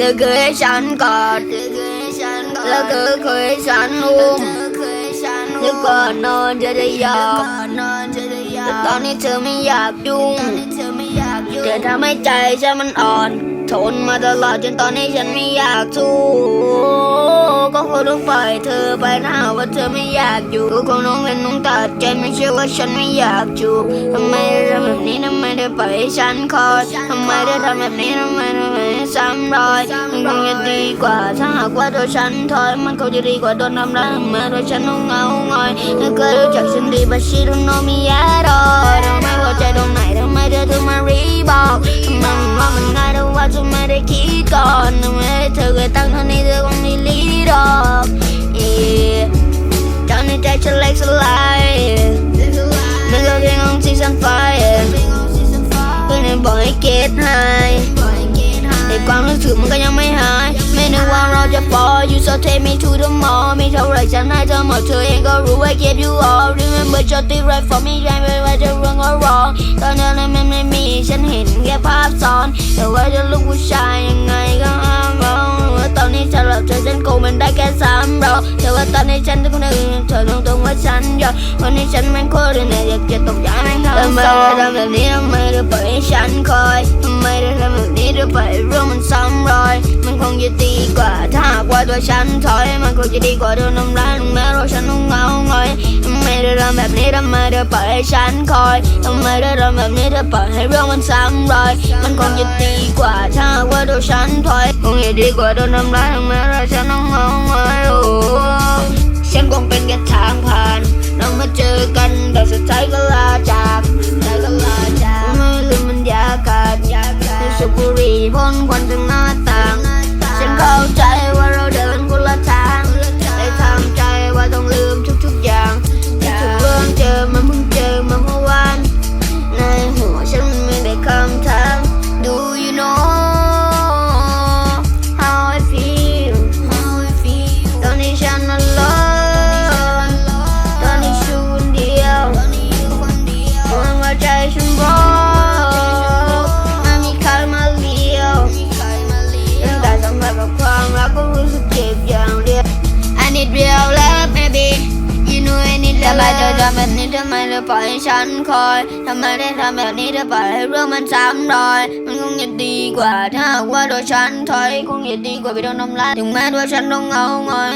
ธอเคยให้ฉันกอดแล้วเธอเคยให้ฉันอุ้มแล้วก่อนนอนจะได้ยอมแต่ตอนนี้เธอไม่อยากยุ่ง เธอทำให้ใจฉันมันอ่อน ทนมาตลอดจนตอนนี้ฉันไม่อยากสู้ก็คงต้องปล่อยเธอไปถ้าหากว่าเธอไม่อยากอยู่ก็คงต้องเป็นต้องตัดใจไม่เชื่อว่าฉันไม่อยากอยู่ทำไมทำแบบนี้ทำไมได้ปล่อยให้ฉันคอยทำไมได้ทำแบบนี้ทำไมทำไมซ้ำรอยมันคงจะดีกว่าถ้าหากว่าตัวฉันถอยมันคงจะดีกว่าโดนทำร้ายเมื่อตัวฉันต้องเงาหงอยเธอเคยรู้จักฉันดี but she don't know me at all ทำไมหัวใจตรงไหน ทำไมเธอถึงมารีบอกมันว่ามันง่ายแต่ว่าฉันไม่ได้คิดก่อนทำไมเธอเคยตั้งเท่านี้เธอคงไม่รีดอก yeah ตอนนี้ใจฉันเล็กสลายไม่รู้เพลงของซีซันไฟเพื่อนบอกให้เก็ตให้แต่ความรู้สึกมันก็ยังไม่ you so take me to the mall มีเท่าไรฉันให้เธอหมดเธอเองก็รู้ว่า get you all remember just the right for me ยังไม่ว่าจะเรื่องก็ร้องตอนนั้นมันไม่มีฉันเห็นแค่ภาพซ้อน แต่ว่าจะลูกผู้ชายยังไงก็ห้ามร้องว่าตอนนี้ฉันหลับเธอฉันคงเป็นได้แค่สามเราแต่ว่าตอนนี้ฉันต้องนึกเธอตรงตรงว่าฉันยอมวันนี้ฉันแม่งโคตรเหนื่อยอยากจะตกใจแม่งทำทำไมได้ทำแบบนี้ทำไมได้ปล่อยให้ฉันคอยทำไมได้ทำแบบนี้ได้ปล่อยให้เรื่องมันซ้ำรอย มันคงจะดีกว่าถ้า ว่าตัวฉันถอยมันคงจะดีกว่าโดนทำร้ายถึงแม้เราฉันต้องเหงาหงอยทำไมได้ทำแบบนี้ทำไมได้ปล่อยให้ฉันคอยทำไมได้ทำแบบนี้ได้ปล่อยให้เรื่องมันซ้ำรอย มันคงจะดีกว่าถ้าว่าตัวฉันถอยคงจะดีกว่าโดนทำร้ายถึงแม้เราฉันต้องเหงาหงอยโอ้ฉันคงเป็นแค่ทางผ่านเรามาเจอกันแต่สุดท้ายก็ลาจากก็ลาจากไม่ลืมมันยากาศในสุบุรีพ่นควันจา อปล่อยให้ฉันคอย ทำไมได้ทำแบบนี้เธอปล่อยให้เรื่องมันซ้ำรอย มันคงจะดีกว่าถ้าหากว่าตัวฉันถอยคงจะดีกว่าไปโดนทำร้ายถึงแม้ตัวฉันต้องเหงาหงอย